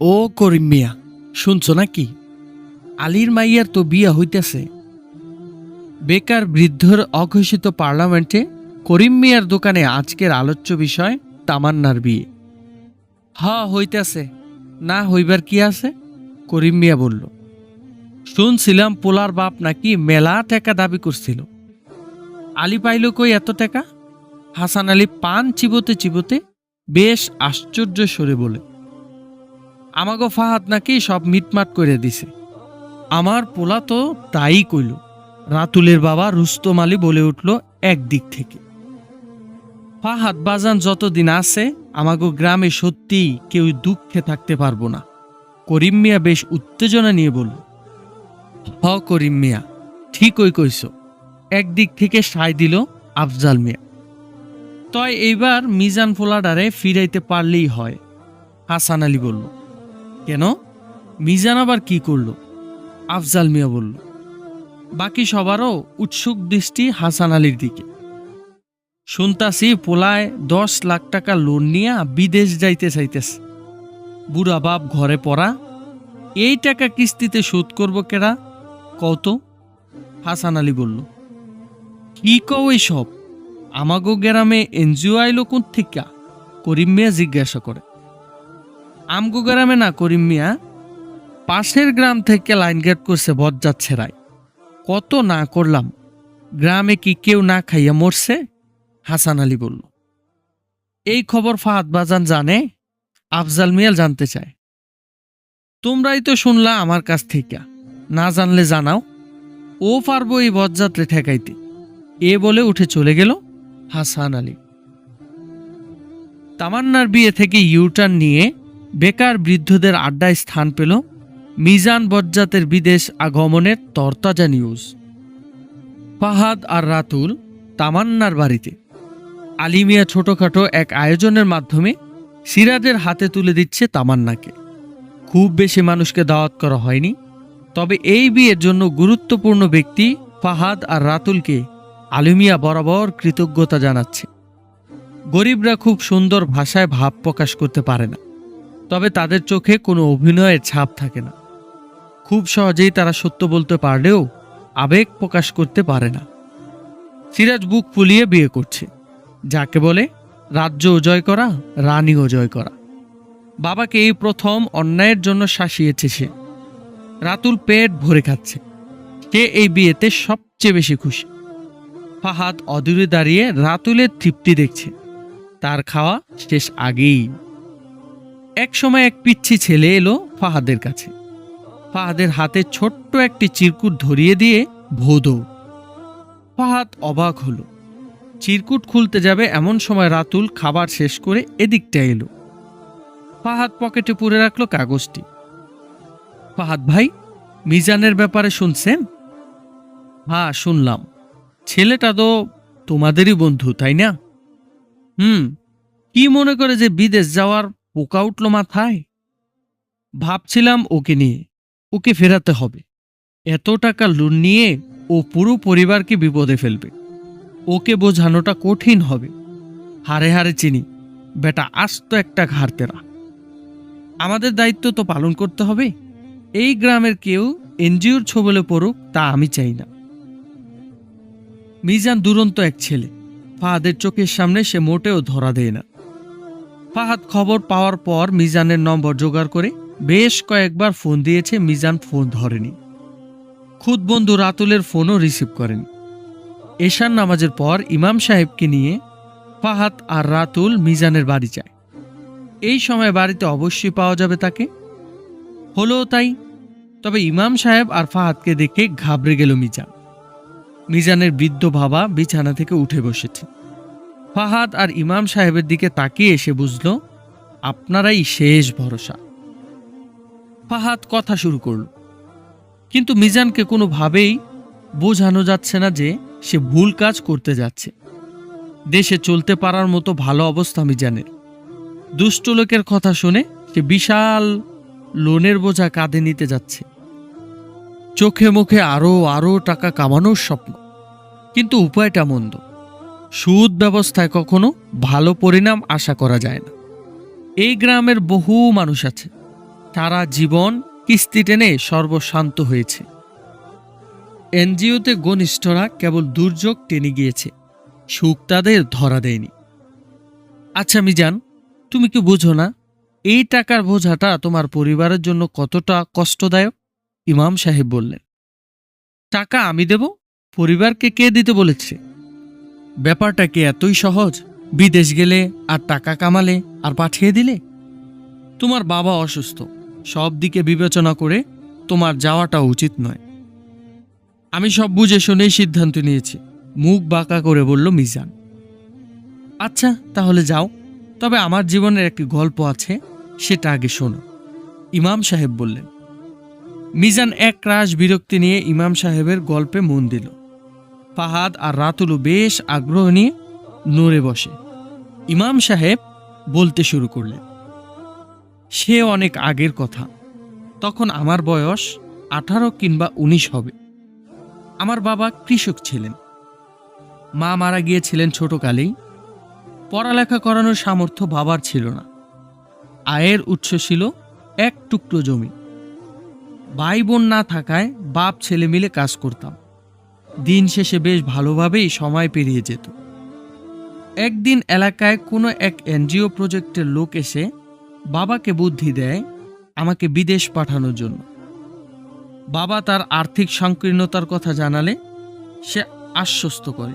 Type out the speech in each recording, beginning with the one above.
ও করিম মিয়া, শুনছো নাকি? আলীর মাইয়ার তো বিয়া হইতেছে। বেকার বৃদ্ধর অঘোষিত পার্লামেন্টে করিম মিয়ার দোকানে আজকের আলোচ্য বিষয়, তামান্নার বিয়ে। হ, হইতেছে। না হইবার কি আছে? করিম মিয়া বলল, শুনছিলাম পোলার বাপ নাকি মেলা টাকা দাবি করছিল। আলী পাইল কই এত টাকা? হাসান আলী পান চিবোতে চিবোতে বেশ আশ্চর্য সরে বলে আমাগো ফাহাদ নাকি সব মিটমাট করে দিছে। আমার পোলা তো তাই কইল, রাতুলের বাবা রুস্তম আলী বলে উঠল একদিক থেকে। ফাহাদ বাজান যতদিন আছে, আমাগো গ্রামে সত্যি কেউ দুঃখে থাকতে পারব না। করিম মিয়া বেশ উত্তেজনা নিয়ে বলল, হ করিম মিয়া, ঠিকই কইস একদিক থেকে সায় দিল আফজাল মিয়া। তয় এইবার মিজান ফোলাডারে ফিরাইতে পারলেই হয়, হাসান আলী বলল। কেন? মিজান আবার কি করল? আফজাল মিয়া বলল, বাকি সবারও উৎসুক দৃষ্টি হাসান আলীর দিকে। শুনতাছি পোলায় দশ লাখ টাকা লোন নিয়া বিদেশ যাইতে চাইতেছে। বুড়া বাপ ঘরে পড়া, এই টাকা কিস্তিতে শোধ করব কেরা কত হাসান আলী বলল, কি কও সব আমাগো গ্রামে এনজিও আইলো কোন থেকে করিম মিয়া জিজ্ঞাসা করে আমগো গ্রামে না করিম মিয়া, পাশের গ্রাম থেকে লাইন গেট করছে বজ্জাচ্ছে রায়। কত না করলাম, গ্রামে কি কেউ না খাইয়া মরছে? হাসান আলী বলল। এই খবর ফাহাদ বাজান জানে, আফজাল মিয়াল জানতে চায়। তোমরাই তো শুনলা আমার কাছ থেকে, না জানলে জানাও, ও পারব এই বজ্জাত্রে ঠেকাইতে। এ বলে উঠে চলে গেল হাসান আলী। তামান্নার বিয়ে থেকে ইউটার্ন নিয়ে বেকার বৃদ্ধদের আড্ডায় স্থান পেল মিজান বজ্জাতের বিদেশ আগমনের তরতাজা নিউজ। ফাহাদ আর রাতুল তামান্নার বাড়িতে। আলিমিয়া ছোটখাটো এক আয়োজনের মাধ্যমে সিরাজের হাতে তুলে দিচ্ছে তামান্নাকে। খুব বেশি মানুষকে দাওয়াত করা হয়নি, তবে এই বিয়ের জন্য গুরুত্বপূর্ণ ব্যক্তি ফাহাদ আর রাতুলকে আলিমিয়া বরাবর কৃতজ্ঞতা জানাচ্ছে। গরিবরা খুব সুন্দর ভাষায় ভাব প্রকাশ করতে পারে না। তবে তাদের চোখে কোনো অভিনয়ের ছাপ থাকে না। খুব সহজেই তারা সত্য বলতে পারলেও আবেগ প্রকাশ করতে পারে না। সিরাজ বুক ফুলিয়ে বিয়ে করছে। যাকে বলে রাজ্য জয় করা, রানীও জয় করা। বাবাকে এই প্রথম অন্যায়ের জন্য শাসিয়েছে সে। রাতুল পেট ভরে খাচ্ছে। সে এই বিয়েতে সবচেয়ে বেশি খুশি। ফাহাদ অদূরে দাঁড়িয়ে রাতুলের তৃপ্তি দেখছে। তার খাওয়া শেষ আগেই। এক সময় এক পিচ্ছি ছেলে এলো ফাহাদের কাছে। ফাহাদের হাতে ছোট্ট একটি চিরকুট ধরিয়ে দিয়ে, ভোদৌ। ফাহাদ অবাক হলো। চিরকুট খুলতে যাবে এমন সময় রাতুল খাবার শেষ করে এদিকটা এলো। ফাহাদ পকেটে পুরে রাখল কাগজটি। ফাহাদ ভাই, মিজানের ব্যাপারে শুনছেন? হ্যাঁ শুনলাম। ছেলেটা তো তোমাদেরই বন্ধু, তাই না? হুম, কি মনে করে যে বিদেশ যাওয়ার পোকা উঠল মাথায়। ভাবছিলাম ওকে নিয়ে, ওকে ফেরাতে হবে। এত টাকা লোন নিয়ে ও পুরো পরিবারকে বিপদে ফেলবে। ওকে বোঝানোটা কঠিন হবে। হারে হারে চিনি, বেটা আস্ত একটা ঘাড়তেরা। আমাদের দায়িত্ব তো পালন করতে হবে। এই গ্রামের কেউ এনজিওর ছবলে পড়ুক তা আমি চাই না। মিজান দুরন্ত এক ছেলে। ফাহাদের চোখের সামনে সে মোটেও ধরা দেয় না। ফাহাদ খবর পাওয়ার পর মিজানের নম্বর জোগাড় করে বেশ কয়েকবার ফোন দিয়েছে, মিজান ফোন ধরেনি। খুদ বন্ধু রাতুলের ফোনও রিসিভ করেনি। এশার নামাজের পর ইমাম সাহেবকে নিয়ে ফাহাদ আর রাতুল মিজানের বাড়ি যায়। এই সময় বাড়িতে অবশ্যই পাওয়া যাবে তাকে। হলো তাই, তবে ইমাম সাহেব আর ফাহাদকে দেখে ঘাবড়ে গেল মিজান। মিজানের বৃদ্ধ বাবা বিছানা থেকে উঠে বসেছে। ফাহাদ আর ইমাম সাহেবের দিকে তাকিয়ে এসে বুঝল, আপনারাই শেষ ভরসা। ফাহাদ কথা শুরু করল, কিন্তু মিজানকে কোনোভাবেই বোঝানো যাচ্ছে না যে সে ভুল কাজ করতে যাচ্ছে। দেশে চলতে পারার মতো ভালো অবস্থা মিজানের। দুষ্ট লোকের কথা শুনে সে বিশাল লোনের বোঝা কাঁধে নিতে যাচ্ছে। চোখে মুখে আরও আরও টাকা কামানোর স্বপ্ন, কিন্তু উপায়টা মন্দ। সুদ ব্যবস্থায় কখনো ভালো পরিণাম আশা করা যায় না। এই গ্রামের বহু মানুষ আছে। তারা জীবন কিস্তি টেনে সর্বশান্ত হয়েছে। এনজিওতে ঘনিষ্ঠরা কেবল দুর্যোগ টেনে গিয়েছে। সুখ তাদের ধরা দেয়নি। আচ্ছা মিজান, তুমি কি বুঝো না? এই টাকার বোঝাটা তোমার পরিবারের জন্য কতটা কষ্টদায়ক? ইমাম সাহেব বললেন, টাকা আমি দেব, পরিবারকে কে দিতে বলেছে? ব্যাপারটা কি এতই সহজ? বিদেশ গেলে আর টাকা কামালে আর পাঠিয়ে দিলে? তোমার বাবা অসুস্থ। সব দিকে বিবেচনা করে তোমার যাওয়াটা উচিত নয়। আমি সব বুঝে শুনেই সিদ্ধান্ত নিয়েছি। মুখ বাঁকা করে বলল মিজান। আচ্ছা তাহলে যাও। তবে আমার জীবনের একটি গল্প আছে, সেটা আগে শোনো। ইমাম সাহেব বললেন, মিজান এক রাশ বিরক্তি নিয়ে ইমাম সাহেবের গল্পে মন দিল। ফাহাদ আর রাতুলু বেশ আগ্রহ নিয়ে নড়ে বসে। ইমাম সাহেব বলতে শুরু করলেন, সে অনেক আগের কথা। তখন আমার বয়স আঠারো কিংবা উনিশ হবে। আমার বাবা কৃষক ছিলেন। মা মারা গিয়েছিলেন ছোটকালেই। পড়ালেখা করানোর সামর্থ্য বাবার ছিল না। আয়ের উৎস ছিল এক টুকরো জমি। ভাই বোন না থাকায় বাপ ছেলে মিলে কাজ করতাম। দিন শেষে বেশ ভালোভাবেই সময় পেরিয়ে যেত। একদিন এলাকায় কোনো এক এনজিও প্রজেক্টের লোক এসে বাবাকে বুদ্ধি দেয় আমাকে বিদেশ পাঠানোর জন্য। বাবা তার আর্থিক সংকীর্ণতার কথা জানালে সে আশ্বস্ত করে।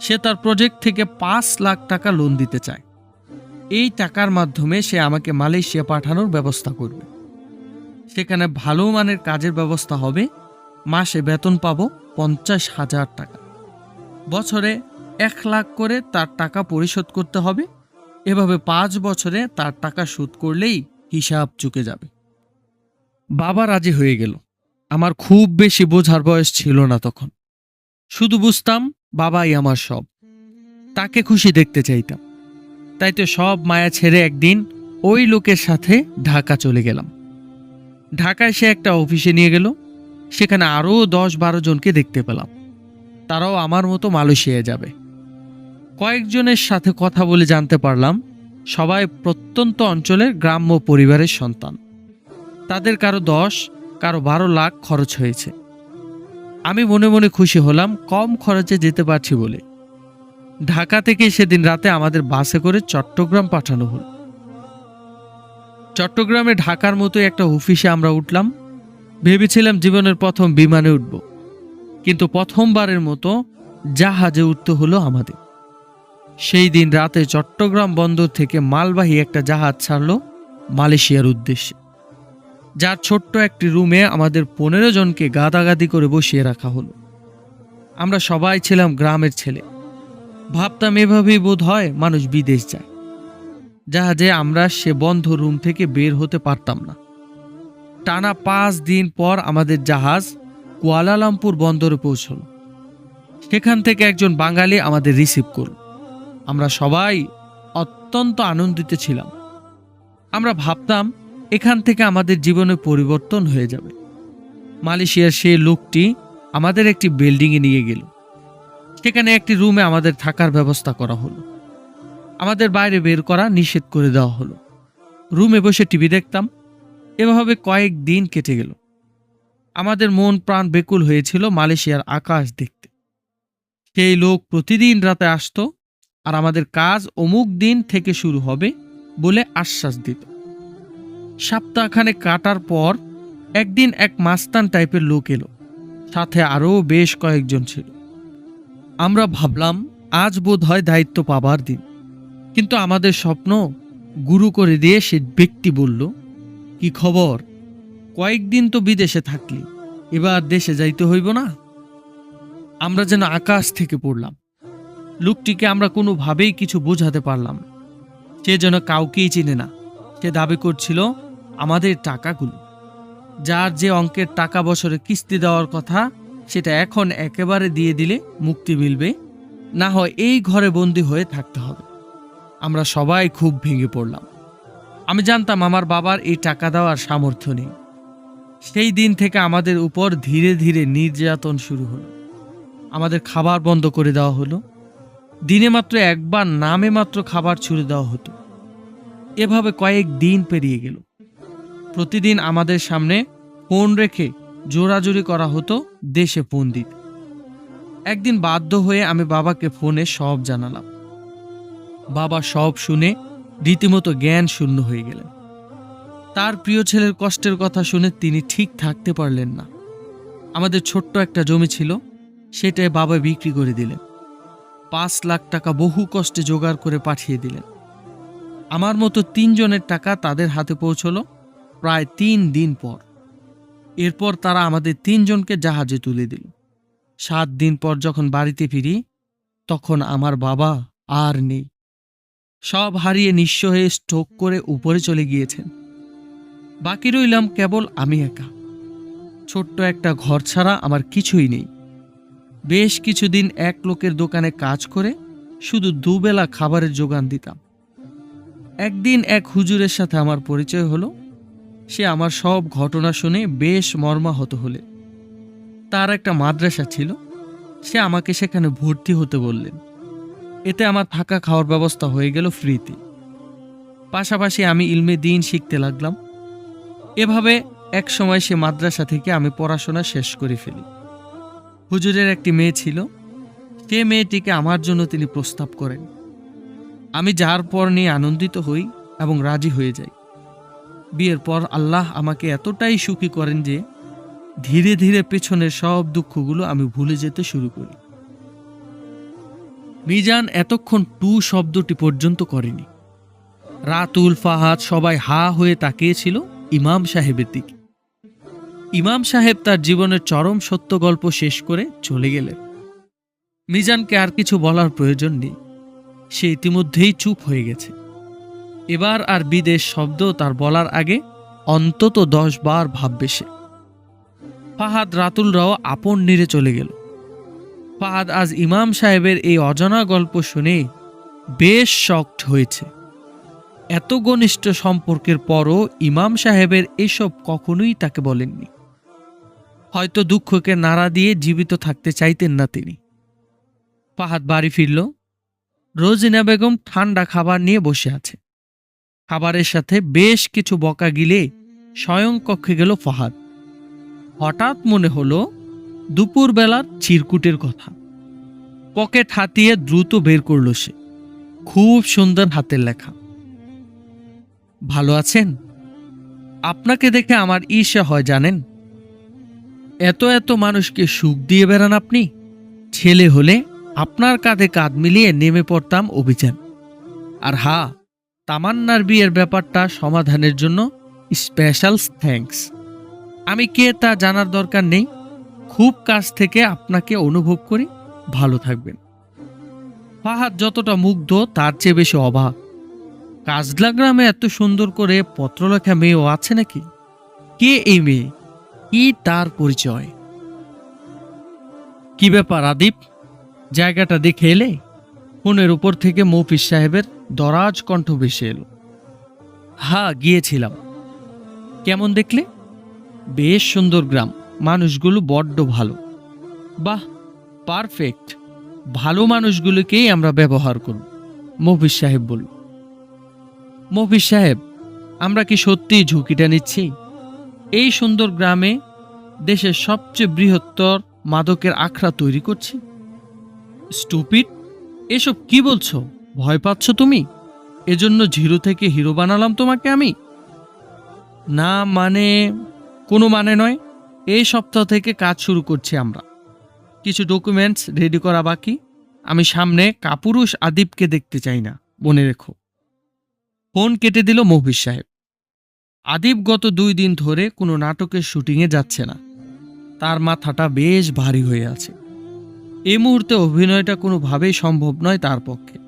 সে তার প্রজেক্ট থেকে পাঁচ লাখ টাকা লোন দিতে চায়। এই টাকার মাধ্যমে সে আমাকে মালয়েশিয়া পাঠানোর ব্যবস্থা করবে। সেখানে ভালো মানের কাজের ব্যবস্থা হবে মাসে বেতন পাবো পঞ্চাশ হাজার টাকা। বছরে এক লাখ করে তার টাকা পরিশোধ করতে হবে। এভাবে পাঁচ বছরে তার টাকা শোধ করলেই হিসাব চুকে যাবে। বাবা রাজি হয়ে গেল। আমার খুব বেশি বোঝার বয়স ছিল না তখন। শুধু বুঝতাম বাবাই আমার সব। তাকে খুশি দেখতে চাইতাম। তাই তো সব মায়া ছেড়ে একদিন ওই লোকের সাথে ঢাকা চলে গেলাম। ঢাকায় সে একটা অফিসে নিয়ে গেল। সেখানে আরও দশ বারো জনকে দেখতে পেলাম। তারাও আমার মতো মালয়েশিয়ায় যাবে। কয়েকজনের সাথে কথা বলে জানতে পারলাম, সবাই প্রত্যন্ত অঞ্চলের গ্রাম্য পরিবারের সন্তান। তাদের কারও দশ, কারও বারো লাখ খরচ হয়েছে। আমি মনে মনে খুশি হলাম, কম খরচে যেতে পারছি বলে। ঢাকা থেকে সেদিন রাতে আমাদের বাসে করে চট্টগ্রাম পাঠানো হল। চট্টগ্রামে ঢাকার মতো একটা অফিসে আমরা উঠলাম ভেবেছিলাম জীবনের প্রথম বিমানে উঠব, কিন্তু প্রথমবারের মতো জাহাজে উঠতে হলো আমাদের। সেই দিন রাতে চট্টগ্রাম বন্দর থেকে মালবাহী একটা জাহাজ ছাড়ল মালয়েশিয়ার উদ্দেশ্যে, যার ছোট্ট একটি রুমে আমাদের পনেরো জনকে গাদাগাদি করে বসিয়ে রাখা হলো। আমরা সবাই ছিলাম গ্রামের ছেলে। ভাবতাম এভাবেই বোধ হয় মানুষ বিদেশ যায়। জাহাজে আমরা সে বন্ধ রুম থেকে বের হতে পারতাম না। টানা পাঁচ দিন পর আমাদের জাহাজ কুয়ালালামপুর বন্দরে পৌঁছল। সেখান থেকে একজন বাঙালি আমাদের রিসিভ করল। আমরা সবাই অত্যন্ত আনন্দিত ছিলাম। আমরা ভাবতাম, এখান থেকে আমাদের জীবনে পরিবর্তন হয়ে যাবে। মালয়েশিয়ার সে লোকটি আমাদের একটি বিল্ডিংয়ে নিয়ে গেল। সেখানে একটি রুমে আমাদের থাকার ব্যবস্থা করা হলো। আমাদের বাইরে বের করা নিষেধ করে দেওয়া হলো। রুমে বসে টিভি দেখতাম এভাবে কয়েক দিন কেটে গেল। আমাদের মন প্রাণ বেকুল হয়েছিল মালয়েশিয়ার আকাশ দেখতে। সেই লোক প্রতিদিন রাতে আসতো আর আমাদের কাজ অমুক দিন থেকে শুরু হবে বলে আশ্বাস দিত। সপ্তাহখানে কাটার পর একদিন এক মাস্তান টাইপের লোক এলো, সাথে আরও বেশ কয়েকজন ছিল। আমরা ভাবলাম, আজ বোধ হয় দায়িত্ব পাবার দিন। কিন্তু আমাদের স্বপ্ন গুরু করে দিয়ে সে ব্যক্তি বলল কি খবর? কয়েকদিন তো বিদেশে থাকলি, এবার দেশে যাইতে হইব না? আমরা যেন আকাশ থেকে পড়লাম। লোকটিকে আমরা কোনোভাবেই কিছু বোঝাতে পারলাম সে যেন কাউকেই চিনে না। সে দাবি করছিল, আমাদের টাকাগুলো। যার যে অঙ্কের টাকা বছরে কিস্তি দেওয়ার কথা, সেটা এখন একেবারে দিয়ে দিলে মুক্তি মিলবে। না হয় এই ঘরে বন্দি হয়ে থাকতে হবে। আমরা সবাই খুব ভেঙে পড়লাম। আমি জানতাম আমার বাবার এই টাকা দেওয়ার সামর্থ্য নেই। সেই দিন থেকে আমাদের উপর ধীরে ধীরে নির্যাতন শুরু হলো। আমাদের খাবার বন্ধ করে দেওয়া হলো। দিনে মাত্র একবার নামে মাত্র খাবার ছুড়ে দেওয়া হতো। এভাবে কয়েক দিন পেরিয়ে গেল। প্রতিদিন আমাদের সামনে ফোন রেখে জোরাজুরি করা হতো দেশে ফোন দিতে একদিন বাধ্য হয়ে আমি বাবাকে ফোনে সব জানালাম। বাবা সব শুনে রীতিমতো জ্ঞান শূন্য হয়ে গেলেন। তার প্রিয় ছেলের কষ্টের কথা শুনে তিনি ঠিক থাকতে পারলেন না। আমাদের ছোট্ট একটা জমি ছিল, সেটাই বাবা বিক্রি করে দিলেন। পাঁচ লাখ টাকা বহু কষ্টে জোগাড় করে পাঠিয়ে দিলেন। আমার মতো তিনজনের টাকা তাদের হাতে পৌঁছলো প্রায় তিন দিন পর। এরপর তারা আমাদের তিনজনকে জাহাজে তুলে দিল। সাত দিন পর যখন বাড়িতে ফিরি, তখন আমার বাবা আর নেই। সব হারিয়ে নিঃস্ব হয়ে স্ট্রোক করে উপরে চলে গিয়েছেন। বাকি রইলাম কেবল আমি একা। ছোট্ট একটা ঘর ছাড়া আমার কিছুই নেই। বেশ কিছুদিন এক লোকের দোকানে কাজ করে শুধু দুবেলা খাবারের যোগান দিতাম। একদিন এক হুজুরের সাথে আমার পরিচয় হলো। সে আমার সব ঘটনা শুনে বেশ মর্মাহত হলে তার একটা মাদ্রাসা ছিল। সে আমাকে সেখানে ভর্তি হতে বললেন। এতে আমার থাকা খাওয়ার ব্যবস্থা হয়ে গেল ফ্রিতে। পাশাপাশি আমি ইলমে দিন শিখতে লাগলাম। এভাবে এক সময় সে মাদ্রাসা থেকে আমি পড়াশোনা শেষ করে ফেলি। হুজুরের একটি মেয়ে ছিল। সে মেয়েটিকে আমার জন্য তিনি প্রস্তাব করেন। আমি যার পর নিয়ে আনন্দিত হই এবং রাজি হয়ে যাই। বিয়ের পর আল্লাহ আমাকে এতটাই সুখী করেন যে ধীরে ধীরে পেছনের সব দুঃখগুলো আমি ভুলে যেতে শুরু করি। মিজান এতক্ষণ টু শব্দটি পর্যন্ত করেনি। রাতুল ফাহাদ সবাই হা হয়ে তাকিয়েছিল ইমাম সাহেবের দিকে। ইমাম সাহেব তার জীবনের চরম সত্য গল্প শেষ করে চলে গেলেন। মিজানকে আর কিছু বলার প্রয়োজন নেই। সে ইতিমধ্যেই চুপ হয়ে গেছে। এবার আর বিদেশ শব্দ তার বলার আগে অন্তত দশ বার ভাববে সে। ফাহাদ, রাতুলরাও আপন নিরে চলে গেল। ফাহাদ আজ ইমাম সাহেবের এই অজানা গল্প শুনে বেশ শক্ট হয়েছে। এত ঘনিষ্ঠ সম্পর্কের পরও ইমাম সাহেবের এসব কখনোই তাকে বলেননি। হয়তো দুঃখকে নাড়া দিয়ে জীবিত থাকতে চাইতেন না তিনি। ফাহাদ বাড়ি ফিরল। রোজিনা বেগম ঠান্ডা খাবার নিয়ে বসে আছে। খাবারের সাথে বেশ কিছু বকা গিলে স্বয়ং কক্ষে গেল ফাহাদ। হঠাৎ মনে হলো দুপুরবেলার চিরকুটের কথা। পকেট হাতিয়ে দ্রুত বের করল সে। খুব সুন্দর হাতের লেখা। ভালো আছেন? আপনাকে দেখে আমার ঈর্ষা হয়, জানেন? এত এত মানুষকে সুখ দিয়ে বেড়ান আপনি। ছেলে হলে আপনার কাঁধে কাঁধ মিলিয়ে নেমে পড়তাম অভিযান। আর হা, তামান্নার বিয়ের ব্যাপারটা সমাধানের জন্য স্পেশাল থ্যাঙ্কস আমি কে তা জানার দরকার নেই? খুব কাছ থেকে আপনাকে অনুভব করি। ভালো থাকবেন। ফাহাদ যতটা মুগ্ধ, তার চেয়ে বেশি অবাক। কাজলা গ্রামে এত সুন্দর করে পত্রলেখা মেয়েও আছে নাকি? কে এই মেয়ে? কি তার পরিচয়? কি ব্যাপার আদিপ? জায়গাটা দেখে এলে? ফোনের উপর থেকে মৌফিস সাহেবের দরাজ কণ্ঠ ভেসে এলো। হ্যাঁ গিয়েছিলাম। কেমন দেখলে? বেশ সুন্দর গ্রাম। মানুষগুলো বড্ড ভালো। বাহ পারফেক্ট ভালো মানুষগুলোকেই আমরা ব্যবহার করব মফিস সাহেব বলল। মফিস সাহেব, আমরা কি সত্যি ঝুঁকিটা নিচ্ছি? এই সুন্দর গ্রামে দেশের সবচেয়ে বৃহত্তর মাদকের আখড়া তৈরি করছি। স্টুপিড, এসব কি বলছো? ভয় পাচ্ছ তুমি? এজন্য জিরো থেকে হিরো বানালাম তোমাকে আমি? না মানে কোনো মানে নয়। এই সপ্তাহ থেকে কাজ শুরু করছি আমরা। কিছু ডকুমেন্টস রেডি করা বাকি। আমি সামনে কাপুরুষ আদিবকে দেখতে চাই না, মনে রেখো। ফোন কেটে দিল মহবির সাহেব। আদিব গত দুই দিন ধরে কোনো নাটকের শুটিংয়ে যাচ্ছে না। তার মাথাটা বেশ ভারী হয়ে আছে। এই মুহূর্তে অভিনয়টা কোনোভাবেই সম্ভব নয় তার পক্ষে।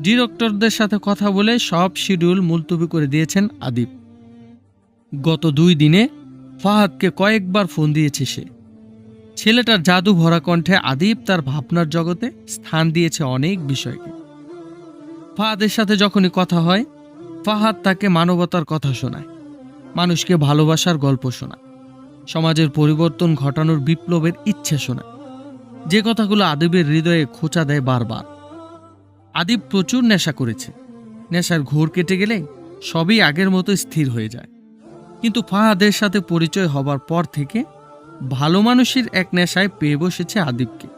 ডিরেক্টরদের সাথে কথা বলে সব শিডিউল মুলতবি করে দিয়েছেন আদিব গত দুই দিনে ফাহাদকে কয়েকবার ফোন দিয়েছে সে। ছেলেটার জাদু ভরা কণ্ঠে আদিব তার ভাবনার জগতে স্থান দিয়েছে অনেক বিষয়কে। ফাহাদের সাথে যখনই কথা হয়, ফাহাদ তাকে মানবতার কথা শোনায়। মানুষকে ভালোবাসার গল্প শোনায়। সমাজের পরিবর্তন ঘটানোর বিপ্লবের ইচ্ছে শোনায়। যে কথাগুলো আদিবের হৃদয়ে খোঁচা দেয় বারবার। আদিব প্রচুর নেশা করেছে। নেশার ঘোর কেটে গেলে সবই আগের মতো স্থির হয়ে যায়। কিন্তু ফাহাদের সাথে পরিচয় হবার পর থেকে ভালো মানুষের এক নেশায় পেয়ে বসেছে আদিবকে।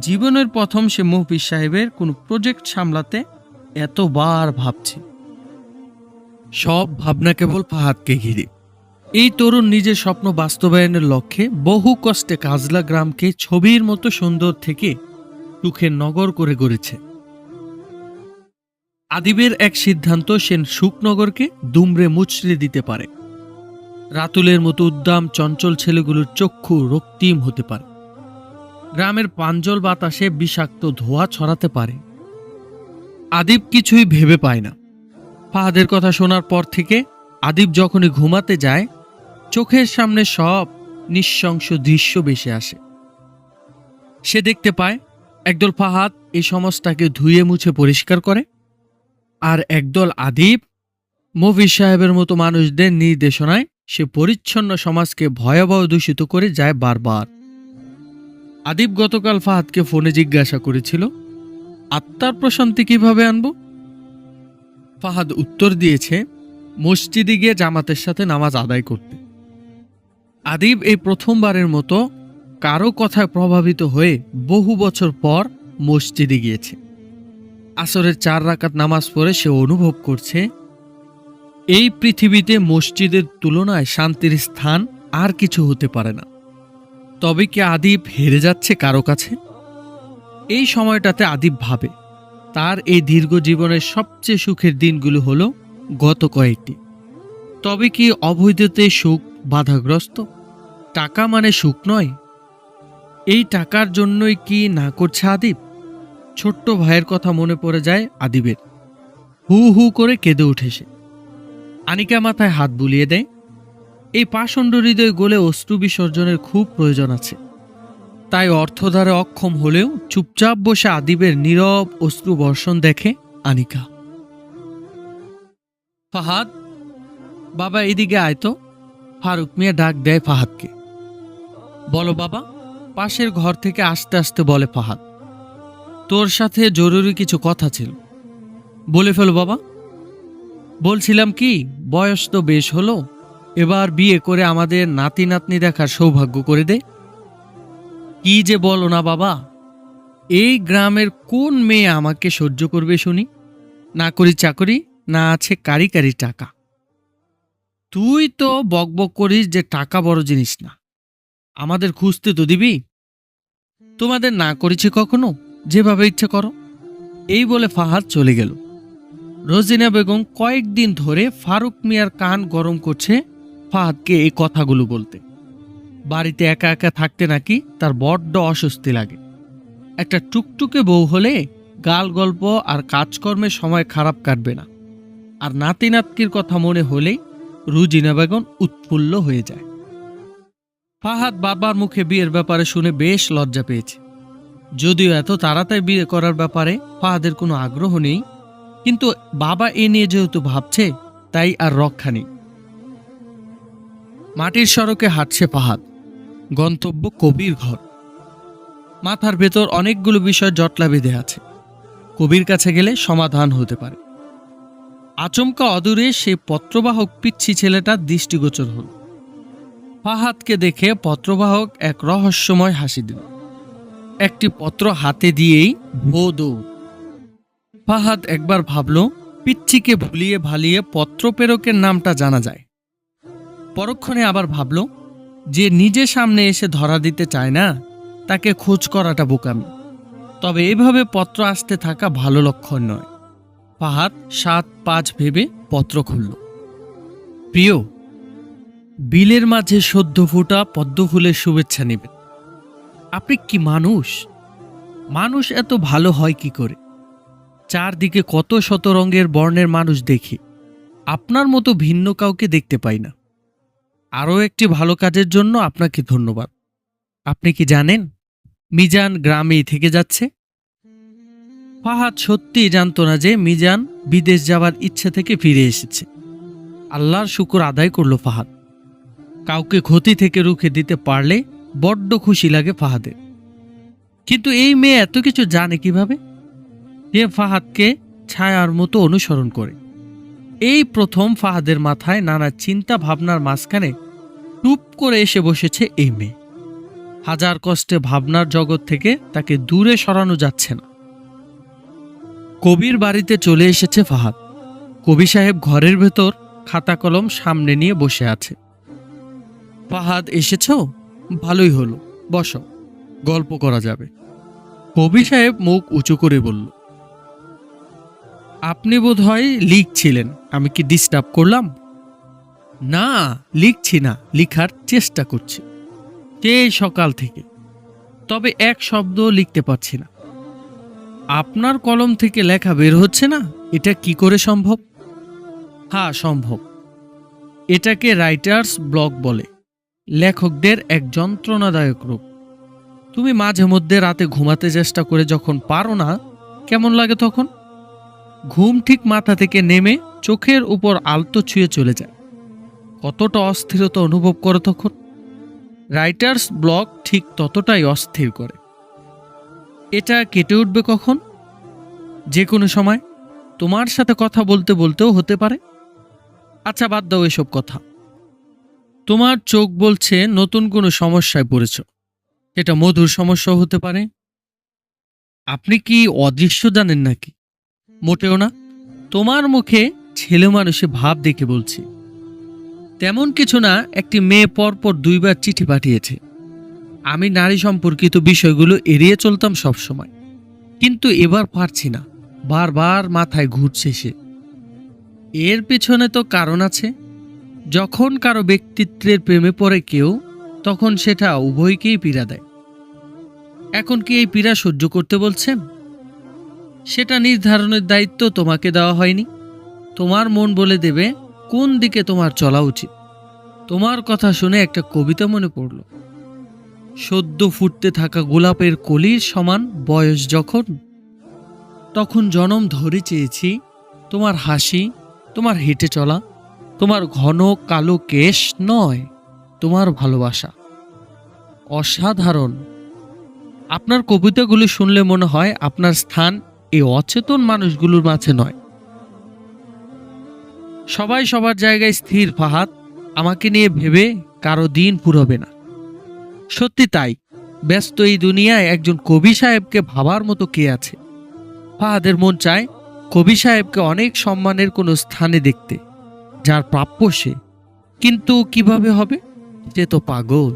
জীবনের প্রথম সে মহফিজ সাহেবের কোনো প্রজেক্ট সামলাতে এতবার ভাবছে। সব ভাবনা কেবল ফাহাদকে ঘিরে। এই তরুণ নিজের স্বপ্ন বাস্তবায়নের লক্ষ্যে বহু কষ্টে কাজলা গ্রামকে ছবির মতো সুন্দর থেকে সুখের নগর করে গড়েছে। আদিবের এক সিদ্ধান্ত সেন সুখনগরকে দুমড়ে মুচড়ে দিতে পারে। রাতুলের মতো উদ্দাম চঞ্চল ছেলেগুলোর চক্ষু রক্তিম হতে পারে। গ্রামের পাঞ্জল বাতাসে বিষাক্ত ধোঁয়া ছড়াতে পারে। আদিব কিছুই ভেবে পায় না। ফাহাদের কথা শোনার পর থেকে আদিব যখনই ঘুমাতে যায়, চোখের সামনে সব নিঃশংস দৃশ্য বেশে আসে। সে দেখতে পায়, একদল ফাহাদ এই সমাজটাকে ধুয়ে মুছে পরিষ্কার করে আর একদল আদিব মফিজ সাহেবের মতো মানুষদের নির্দেশনায় সে পরিচ্ছন্ন সমাজকে ভয়াবহ দূষিত করে যায় বারবার। আদিব গতকাল ফাহাদকে ফোনে জিজ্ঞাসা করেছিল, আত্মার প্রশান্তি কীভাবে আনব? ফাহাদ উত্তর দিয়েছে, মসজিদে গিয়ে জামাতের সাথে নামাজ আদায় করতে। আদিব এই প্রথমবারের মতো কারও কথায় প্রভাবিত হয়ে বহু বছর পর মসজিদে গিয়েছে। আসরের চার রাকাত নামাজ পড়ে সে অনুভব করছে এই পৃথিবীতে মসজিদের তুলনায় শান্তির স্থান আর কিছু হতে পারে না। তবে কি আদিব হেরে যাচ্ছে কারও কাছে? এই সময়টাতে আদিব ভাবে, তার এই দীর্ঘ জীবনের সবচেয়ে সুখের দিনগুলো হলো গত কয়েকটি। তবে কি অবৈধতে সুখ বাধাগ্রস্ত? টাকা মানে সুখ নয়। এই টাকার জন্যই কি না করছে আদিব? ছোট্ট ভাইয়ের কথা মনে পড়ে যায় আদিবের। হু হু করে কেঁদে উঠে সে। আনিকা মাথায় হাত বুলিয়ে দেয়। এই পাষণ্ড হৃদয় গোলে অশ্রু বিসর্জনের খুব প্রয়োজন আছে। তাই অর্থধারে অক্ষম হলেও চুপচাপ বসে আদিবের নীরব অশ্রু বর্ষণ দেখে আনিকা। ফাহাদ, বাবা এদিকে আয় তো। ফারুক মিয়া ডাক দেয় ফাহাদকে। বলো বাবা, পাশের ঘর থেকে আস্তে আস্তে বলে ফাহাদ। তোর সাথে জরুরি কিছু কথা ছিল। বলে ফেলো বাবা। বলছিলাম কি, বয়স তো বেশ হলো, এবার বিয়ে করে আমাদের নাতি নাতনি দেখার সৌভাগ্য করে দে। কি যে বলো না বাবা, এই গ্রামের কোন মেয়ে আমাকে সহ্য করবে শুনি? না করি চাকরি, না আছে কারি কারি টাকা। তুই তো বকবক করিস যে টাকা বড় জিনিস না। আমাদের খুঁজতে তো দিবি। তোমাদের না করেছি কখনো? যেভাবে ইচ্ছে করো। এই বলে ফাহাদ চলে গেল। রোজিনা বেগম কয়েকদিন ধরে ফারুক মিয়ার কান গরম করছে ফাহাদকে এই কথাগুলো বলতে। বাড়িতে একা একা থাকতে নাকি তার বড্ড অস্বস্তি লাগে। একটা টুকটুকে বউ হলে গাল গল্প আর কাজকর্মে সময় খারাপ কাটবে না। আর নাতি নাতকির কথা মনে হলেই রুজিনা বেগম উৎফুল্ল হয়ে যায়। ফাহাদ বাবার মুখে বিয়ের ব্যাপারে শুনে বেশ লজ্জা পেয়েছে। যদিও এত তাড়াতাড়ি বিয়ে করার ব্যাপারে ফাহাদের কোনো আগ্রহ নেই কিন্তু বাবা এ নিয়ে যেহেতু ভাবছে, তাই আর রক্ষা নেই। মাটির সড়কে হাঁটছে ফাহাদ গন্তব্য কবির ঘর। মাথার ভেতর অনেকগুলো বিষয় জটলা বেঁধে আছে। কবির কাছে গেলে সমাধান হতে পারে। আচমকা অদূরে সে পত্রবাহক পিচ্ছি ছেলেটা দৃষ্টিগোচর হল। ফাহাদকে দেখে পত্রবাহক এক রহস্যময় হাসি দিল। একটি পত্র হাতে দিয়েই ভো দৌড় ফাহাদ একবার ভাবল, পিচ্ছিকে ভুলিয়ে ভালিয়ে পত্র প্রেরকের নামটা জানা যায়। পরক্ষণে আবার ভাবল, যে নিজে সামনে এসে ধরা দিতে চায় না, তাকে খোঁজ করাটা বোকামি। তবে এভাবে পত্র আসতে থাকা ভালো লক্ষণ নয়। ফাহাদ সাত পাঁচ ভেবে পত্র খুলল। প্রিয়, বিলের মাঝে সদ্য ফোটা পদ্ম ফুলের শুভেচ্ছা নেবেন। আপনি কি মানুষ? মানুষ এত ভালো হয় কি করে? চারদিকে কত শত রঙের বর্ণের মানুষ দেখি। আপনার মতো ভিন্ন কাউকে দেখতে পাই না। আরও একটি ভালো কাজের জন্য আপনাকে ধন্যবাদ। আপনি কি জানেন, মিজান গ্রামেই থেকে যাচ্ছে? ফাহাদ সত্যিই জানত না যে মিজান বিদেশ যাবার ইচ্ছে থেকে ফিরে এসেছে। আল্লাহর শুকর আদায় করল ফাহাদ। কাউকে ক্ষতি থেকে রুখে দিতে পারলে বড্ড খুশি লাগে ফাহাদের। কিন্তু এই মেয়ে এত কিছু জানে কীভাবে? যে ফাহাদকে ছায়ার মতো অনুসরণ করে। এই প্রথম ফাহাদের মাথায় নানা চিন্তা ভাবনার মাঝখানে টুপ করে এসে বসেছে এই মেয়ে। হাজার কষ্টে ভাবনার জগৎ থেকে তাকে দূরে সরানো যাচ্ছে না। কবির বাড়িতে চলে এসেছে ফাহাদ। কবি সাহেব ঘরের ভেতর খাতা কলম সামনে নিয়ে বসে আছে। ফাহাদ, এসেছ? ভালোই হলো। বসো। গল্প করা যাবে। কবি সাহেব মুখ উঁচু করে বলল আপনি বোধ হয় লিখছিলেন। আমি কি ডিস্টার্ব করলাম? না, লিখছি না। লিখার চেষ্টা করছি। সেই সকাল থেকে? তবে এক শব্দ লিখতে পারছি না। আপনার কলম থেকে লেখা বের হচ্ছে না? এটা কি করে সম্ভব? হ্যাঁ সম্ভব। এটাকে রাইটার্স ব্লক বলে। লেখকদের এক যন্ত্রণাদায়ক রূপ। তুমি মাঝে মধ্যে রাতে ঘুমাতে চেষ্টা করে যখন পারো না, কেমন লাগে তখন? ঘুম ঠিক মাথা থেকে নেমে চোখের উপর আলতো ছুঁয়ে চলে যায়। কতটা অস্থিরতা অনুভব করো তখন? রাইটার্স ব্লক ঠিক ততটাই অস্থির করে। এটা কেটে উঠবে কখন? যে কোনো সময়। তোমার সাথে কথা বলতে বলতেও হতে পারে। আচ্ছা বাদ দাও এসব কথা। তোমার চোখ বলছে নতুন কোনো সমস্যায় পড়েছ। এটা মধুর সমস্যাও হতে পারে। আপনি কি অদৃশ্য জানেন নাকি? মোটেও না। তোমার মুখে ছেলে মানুষে ভাব দেখে বলছি। তেমন কিছু না, একটি মেয়ে পরপর দুইবার চিঠি পাঠিয়েছে। আমি নারী সম্পর্কিত বিষয়গুলো এড়িয়ে চলতাম সবসময়। কিন্তু এবার পারছি না। বারবার মাথায় ঘুরছে সে। এর পেছনে তো কারণ আছে। যখন কারও ব্যক্তিত্বের প্রেমে পড়ে কেউ, তখন সেটা উভয়কেই পীড়া দেয়। এখন কি এই পীড়া সহ্য করতে বলছেন? সেটা নির্ধারণের দায়িত্ব তোমাকে দেওয়া হয়নি। তোমার মন বলে দেবে, কোন দিকে তোমার চলা উচিত। তোমার কথা শুনে একটা কবিতা মনে পড়ল। সদ্য ফুটতে থাকা গোলাপের কলির সমান বয়স যখন, তখন জনম ধরে চেয়েছি তোমার হাসি, তোমার হেঁটে চলা, তোমার ঘন কালো কেশ নয়, তোমার ভালোবাসা। অসাধারণ। আপনার কবিতাগুলি শুনলে মনে হয় আপনার স্থান এই অচেতন মানুষগুলোর মাঝে নয়। সবাই সবার জায়গায় স্থির, ফাহাদ। আমাকে নিয়ে ভেবে কারও দিন ফুরবে না। সত্যি তাই, ব্যস্ত এই দুনিয়ায় একজন কবি সাহেবকে ভাবার মতো কে আছে? ফাহাদের মন চায় কবি সাহেবকে অনেক সম্মানের কোনো স্থানে দেখতে, যার প্রাপ্য সে। কিন্তু কীভাবে হবে? সে তো পাগল।